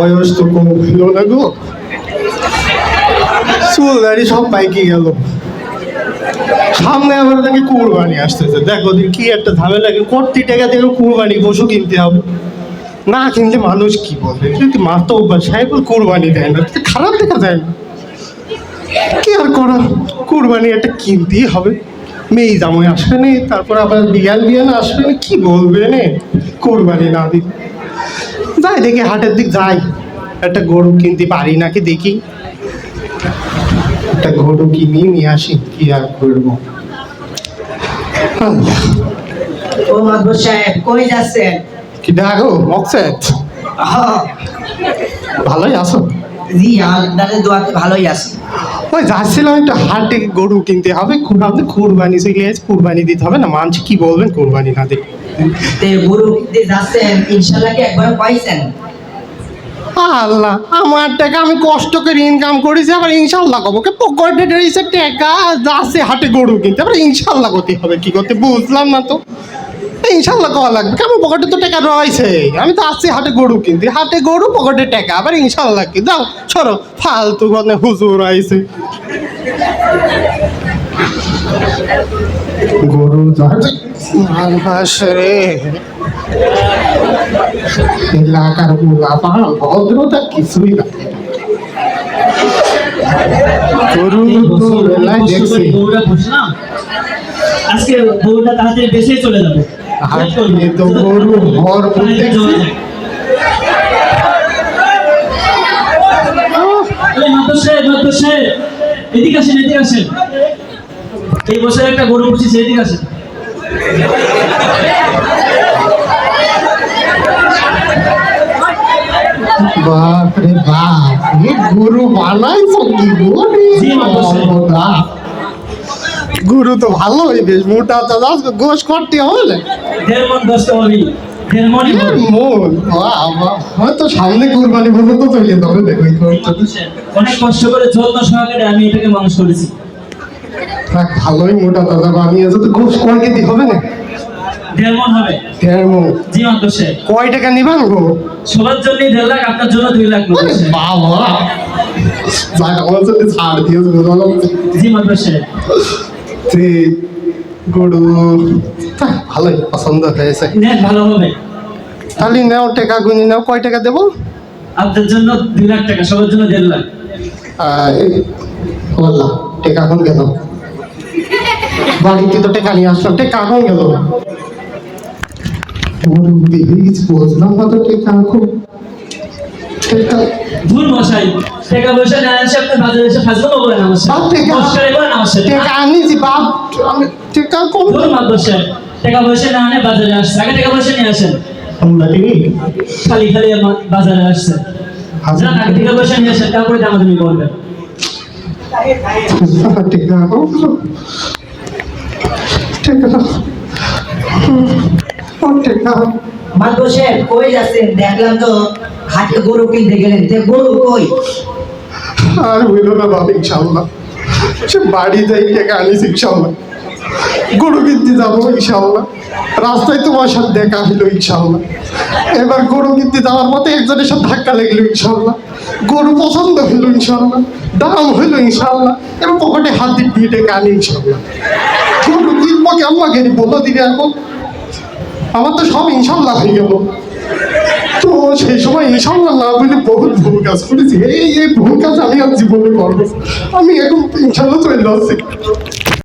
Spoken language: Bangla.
বয়স তো কম হলো না গো। চুল দাড়ি সব পাইকে গেল। সামনে আবার নাকি কুরবানি আসতেছে। দেখো দিন কি একটা ঝামেলা কোটি টাকা দিয়ে কুরবানি পশু কিনতে হবে। না কিনলে মানুষ কি বলবে? যদি মাতো বা সাহেব কুরবানি দেয় না? খারাপ দেখা যায় না। কি আর করা কুরবানি একটা কিনতেই হবে। মেয়ে জামাই আসবে নি, তারপর আবার বিয়ান বিয়াল আসবে না, কি বলবে নে? কুরবানি না দিই যাই দেখি হাটের দিক যাই। একটা গরু কিনতে পারি নাকি দেখি। একটা গরু কিনে নিয়ে আসি কি আর করব। ও মাদবর সাহেব কই যাচ্ছেন? কি ডাকো মকসেদ? ভালোই আছো? জি আপনাদের দোয়াতে ভালোই আছি। ওই যাচ্ছিলাম একটু হাটে গরু কিনতে হবে আপনি কুরবানি কুরবানি দিতে হবে না মানুষ কি বলবেন কুরবানি না দিলে। আল্লাহ, আমার টাকা আমি কষ্ট করে ইনকাম করেছি, আবার ইনশাল্লাহ কব কে পকেটে রয়েছে টাকা, যাচ্ছে হাটে গরু কিনতে, আবার ইনশাল্লাহ করতে হবে। কি করতে বুঝলাম না তো। ইনশাল্লাহ কওয়া লাগবে। কেমন পকেটে তো টাকা রয়েছে? আমি তো আসছি হাটে গরু কিনতে। হাটে গরু, পকেটে টাকা, আবার ইনশাল্লাহ কি? দাও সরো। ফালতু কথা হুজুর আইছে। গরু রে। এলাকার গোলাপা ভদ্রতা কিছুই না। গরু তো বেলায় দেখছি। আজকে গরুটা তাড়াতাড়ি বেঁচে চলে যাবে। হাটে তো গরু ভরপুর দেখছি মাত্র সাহেব এদিকে আসেন এদিকে আসেন। এই বছর একটা গরু বাপ এ গরু জি, অবশ্যই। গরু তো ভালোই বেশ মোটা তো গোশ করতে হবে দেড় মন হবি হয়তো সামনে কুরবানি পর্যন্ত চলে যাবে দেখো অনেক কষ্ট করে যত্ন সহকারে আমি এটাকে মানুষ করেছি। ভালোই মোটা দাদা বানিয়ে তো গোশ কয় কেজি হবে না? দেড় মন হবে। দেড় মন। জি মাত্র কয় টাকা নিবান গো? সবার জন্য দেড় লাখ আপনার জন্য দুই লাখ। বাবা! যাক আমার ছাড় জি গরু ভালোই পছন্দ হয়েছে। ভালো হবে। তাহলে নাও টাকা গুনি নাও কয় টাকা দেবো? আপনার জন্য দুই লাখ টাকা সবার জন্য দেড় লাখ। আহ, বললাম টাকা এখন গেল বাড়িতে তো টাকা নিয়ে আসলাম টাকা এখন গেল। গরু দিয়ে কিছু বুঝলাম না তো টাকা এখন ভুল মশাই টাকা পয়সা না এসে আপনার বাজারে এসে ফাজলামো করেন আমার সাথে টাকা মস্করাই করেন আমার সাথে টাকা আনিছি বাপ আমি টাকা কম ভুল মাত্র টাকা পয়সা না আনে বাজারে আসছে। আগে টাকা পয়সা নিয়ে আসেন। আমরা দিই খালি খালি বাজারে আসছে। যান আগে টাকা পয়সা নিয়ে আসেন তারপরে দামাদামি করবেন। টাকা টাকা ও টাকা মাদবর সাহেব কই যাচ্ছেন দেখলাম তো হাটে গরু কিনতে গেলেন। হইল না রাস্তায় তোমার সাথে দেখা ইনশাল্লাহ এবার গরু কিনতে যাওয়ার পথে একজনের সাথে ধাক্কা লাগল ইনশাল্লাহ গরু পছন্দ হইল ইনশাল্লাহ দাম হইল ইনশাল্লাহ এবার পকেটে হাত দিয়ে টাকা আনি ইনশাল্লাহ গরু কিনবো কি আমাকে বলো দিদি এখন? আমার তো সব ইনশাল্লাহ হয়ে গেল। তো সেই সময় ইনশাল্লাহ না বলে বহুত ভুল কাজ করেছি। এই এই ভুল কাজ আমি আর জীবনে করব আমি এখন ইনশাল্লাহ চলে যাচ্ছি।